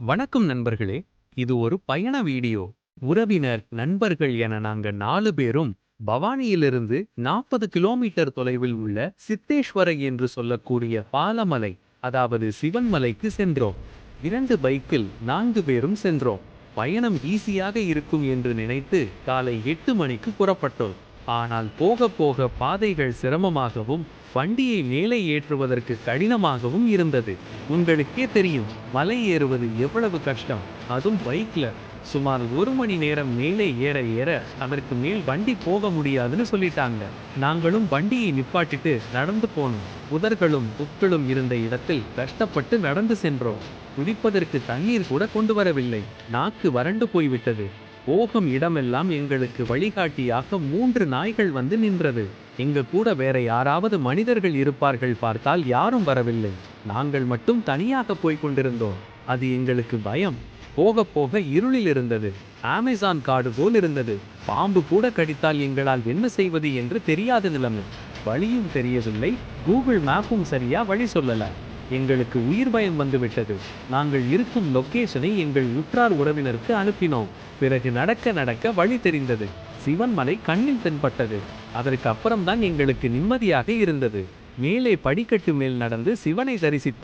வணக்கம் நண்பர்களே இது ஒரு பயண வீடியோ. உறவினர் நண்பர்கள் என நாங்க நாலு பேரும் பவானியிலிருந்து நாற்பது கிலோமீட்டர் தொலைவில் உள்ள சித்தேஸ்வரை என்று சொல்லக்கூடிய பாலமலை அதாவது சிவன்மலைக்கு சென்றோம். இரண்டு பைக்கில் நான்கு பேரும் சென்றோம். பயணம் ஈஸியாக இருக்கும் என்று நினைத்து காலை எட்டு மணிக்கு புறப்பட்டோம். ஆனால் போக போக பாதைகள் சிரமமாகவும் வண்டியை மேலே ஏற்றுவதற்கு கடினமாகவும் இருந்தது. உங்களுக்கே தெரியும் மலை ஏறுவது எவ்வளவு கஷ்டம். அதுவும் பைக்கில். சுமார் ஒரு மணி நேரம் மேலே ஏற ஏற அதற்கு மேல் வண்டி போக முடியாதுன்னு சொல்லிட்டாங்க. நாங்களும் வண்டியை நிப்பாட்டிட்டு நடந்து போனோம். புதர்களும் புற்களும் இருந்த இடத்தில் கஷ்டப்பட்டு நடந்து சென்றோம். குடிப்பதற்கு தண்ணீர் கூட கொண்டு வரவில்லை. நாக்கு வறண்டு போய்விட்டது. போகும் இடமெல்லாம் எங்களுக்கு வழிகாட்டியாக மூன்று நாய்கள் வந்து நின்றது. எங்க கூட வேற யாராவது மனிதர்கள் இருப்பார்கள் பார்த்தால் யாரும் வரவில்லை. நாங்கள் மட்டும் தனியாக போய்க் கொண்டிருந்தோம். அது எங்களுக்கு பயம். போக போக இருளில் இருந்தது. அமேசான் காடு போல் இருந்தது. பாம்பு கூட கடித்தால் எங்களால் என்ன செய்வது என்று தெரியாத நிலைமை. வழியும் தெரியவில்லை. கூகுள் மேப்பும் சரியா வழி சொல்லலை. எங்களுக்கு உயிர் பயம் வந்துவிட்டது. நாங்கள் இருக்கும் லொக்கேஷனை எங்கள் உற்றார் உறவினருக்கு அனுப்பினோம். பிறகு நடக்க நடக்க வழி தெரிந்தது. சிவன்மலை கண்ணில் தென்பட்டது. அதற்கு அப்புறம்தான் எங்களுக்கு நிம்மதியாக இருந்தது. மேலே படிக்கட்டு மேல் நடந்து சிவனை தரிசித்தோம்.